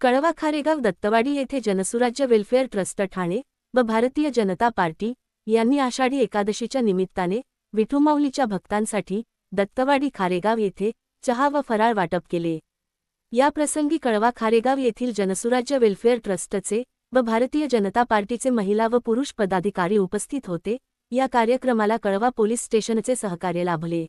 कळवा खारेगाव दत्तवाडी येथे Jansurajya welfare trust Thane व भारतीय जनता पार्टी यांनी आषाढी एकादशीच्या निमित्ताने विठुमाऊलीच्या भक्तांसाठी दत्तवाडी खारेगाव येथे चहा व फराळ वाटप केले. या प्रसंगी कळवा खारेगाव येथील जनसुराज्य वेलफेअर ट्रस्टचे व भारतीय जनता पार्टीचे महिला व पुरुष पदाधिकारी उपस्थित होते. या कार्यक्रमाला कळवा पोलीस स्टेशनचे सहकार्य लाभले.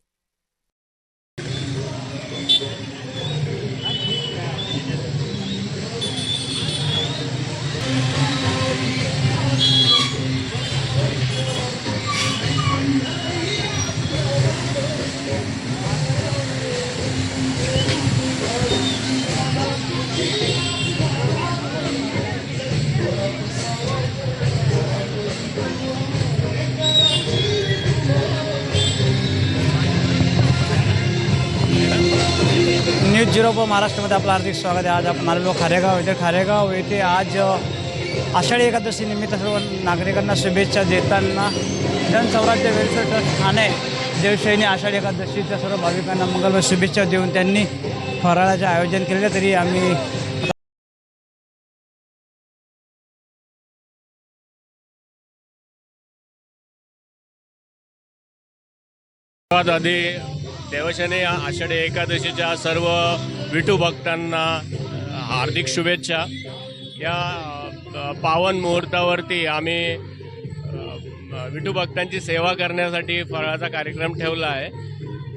न्यूज झिरो महाराष्ट्रामध्ये आपलं हार्दिक स्वागत आहे. आज आपण आलेलो खारेगाव येथे खारेगाव येथे आज आषाढी एकादशी निमित्त सर्व नागरिकांना शुभेच्छा देताना जनसौराज्य वेलफेअर ट्रस्ट ठाणे देवशैनी आषाढी एकादशीच्या सर्व भाविकांना मंगलवार शुभेच्छा देऊन त्यांनी फराळाचे आयोजन केले तरी आम्ही आधी देवशने आषाढी एकादशीच्या सर्व विठू भक्तांना हार्दिक शुभेच्छा. या पावन मुहूर्तावरती आम्ही विठू भक्तांची सेवा करण्यासाठी फराळाचा कार्यक्रम ठेवला आहे.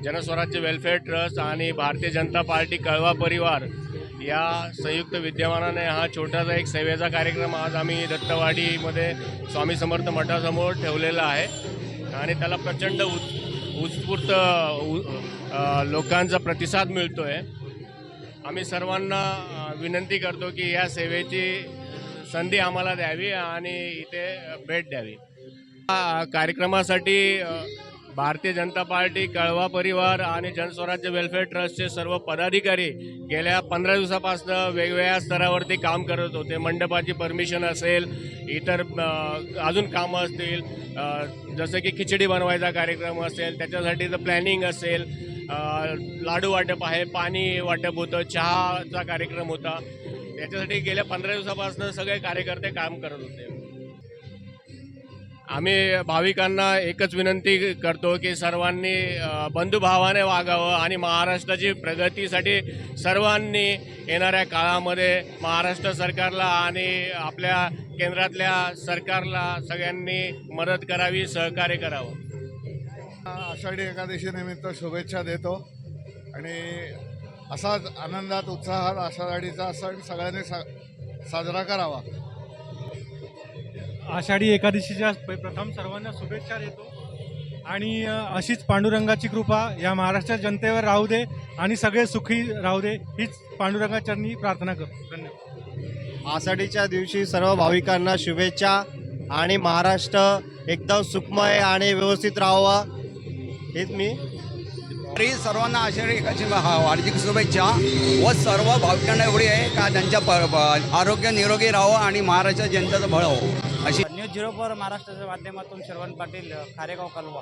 जनस्वराज्य वेलफेअर ट्रस्ट आणि भारतीय जनता पार्टी कळवा परिवार या संयुक्त विद्यमानाने हा छोटासा एक सेवेचा कार्यक्रम आज आम्ही दत्तवाडीमध्ये स्वामी समर्थ मठासमोर ठेवलेला आहे. आणि त्याला प्रचंड उत् उत्स्फूर्त उ- लोकांचा प्रतिसाद मिळतो आहे आम्ही सर्वांना विनंती करतो की या सेवेची संधी आम्हाला द्यावी आणि इथे भेट द्यावी. कार्यक्रमासाठी भारतीय जनता पार्टी कळवा परिवार आणि जनस्वराज्य वेलफेअर ट्रस्टचे सर्व पदाधिकारी गेल्या पंधरा दिवसापासून वेगवेगळ्या स्तरावरती काम करत होते. मंडपाची परमिशन असेल इतर अजून कामं असतील जसं की खिचडी बनवायचा कार्यक्रम असेल त्याच्यासाठीचं प्लॅनिंग असेल लाडू वाटप आहे पाणी वाटप होतं चहाचा कार्यक्रम होता. त्याच्यासाठी गेल्या पंधरा दिवसापासून सगळे कार्यकर्ते काम करत होते. आम्ही भाविकांना एकच विनंती करतो की सर्वांनी बंधुभावाने वागावं आणि महाराष्ट्राची प्रगतीसाठी सर्वांनी येणाऱ्या काळामध्ये महाराष्ट्र सरकारला आणि आपल्या केंद्रातल्या सरकारला सगळ्यांनी मदत करावी सहकार्य करावं. आषाढी एकादशीनिमित्त शुभेच्छा देतो आणि असाच आनंदात उत्साहात आषाढीचा सण सगळ्यांनी सा साजरा करावा. आषाढी एकादशीच्या प्रथम सर्वांना शुभेच्छा देतो. आणि अशीच पांडुरंगाची कृपा या महाराष्ट्र जनतेवर राहू दे आणि सगळे सुखी राहू दे हीच पांडुरंगाचरणी प्रार्थना करतो. धन्यवाद. आषाढीच्या दिवशी सर्व भाविकांना शुभेच्छा आणि महाराष्ट्र एकदम सुखमय आणि व्यवस्थित राहावं. हेच मी तरी सर्वांना आषाढी हार्दिक शुभेच्छा व सर्व भाविकांना एवढी आहे का त्यांच्या आरोग्य निरोगी राहावं आणि महाराष्ट्र जनतेचं भळ हो अशी न्यूज झिरो फोर महाराष्ट्राच्या माध्यमातून शरवण पाटील खारेगाव कलवा.